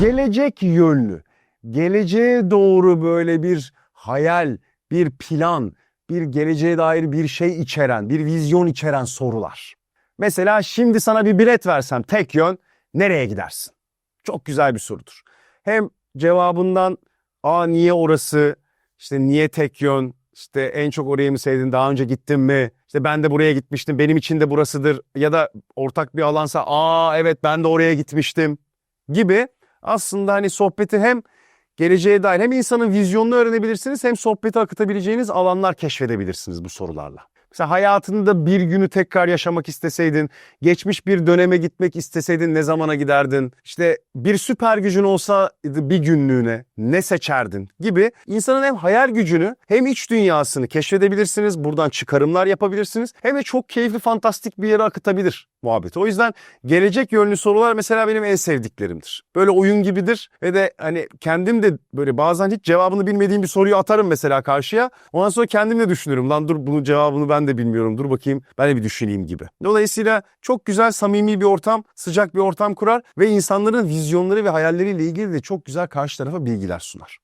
Gelecek yönlü, geleceğe doğru böyle bir hayal, bir plan, bir geleceğe dair bir şey içeren, bir vizyon içeren sorular. Mesela şimdi sana bir bilet versem tek yön nereye gidersin? Çok güzel bir sorudur. Hem cevabından aa niye orası, işte niye tek yön, işte en çok orayı mı sevdin, daha önce gittin mi, işte ben de buraya gitmiştim, benim için de burasıdır ya da ortak bir alansa aa evet ben de oraya gitmiştim gibi aslında hani sohbeti hem geleceğe dair hem insanın vizyonunu öğrenebilirsiniz hem sohbeti akıtabileceğiniz alanlar keşfedebilirsiniz bu sorularla. Mesela hayatında bir günü tekrar yaşamak isteseydin, geçmiş bir döneme gitmek isteseydin ne zamana giderdin? İşte bir süper gücün olsaydı bir günlüğüne ne seçerdin gibi insanın hem hayal gücünü hem iç dünyasını keşfedebilirsiniz. Buradan çıkarımlar yapabilirsiniz. Hem de çok keyifli, fantastik bir yere akıtabilir muhabbeti. O yüzden gelecek yönlü sorular mesela benim en sevdiklerimdir. Böyle oyun gibidir ve de hani kendim de böyle bazen hiç cevabını bilmediğim bir soruyu atarım mesela karşıya. Ondan sonra kendim de düşünürüm. Lan dur bunun cevabını ben de bilmiyorum. Dur bakayım ben de bir düşüneyim gibi. Dolayısıyla çok güzel, samimi bir ortam, sıcak bir ortam kurar ve insanların vizyonları ve hayalleriyle ilgili de çok güzel karşı tarafa bilgiler sunar.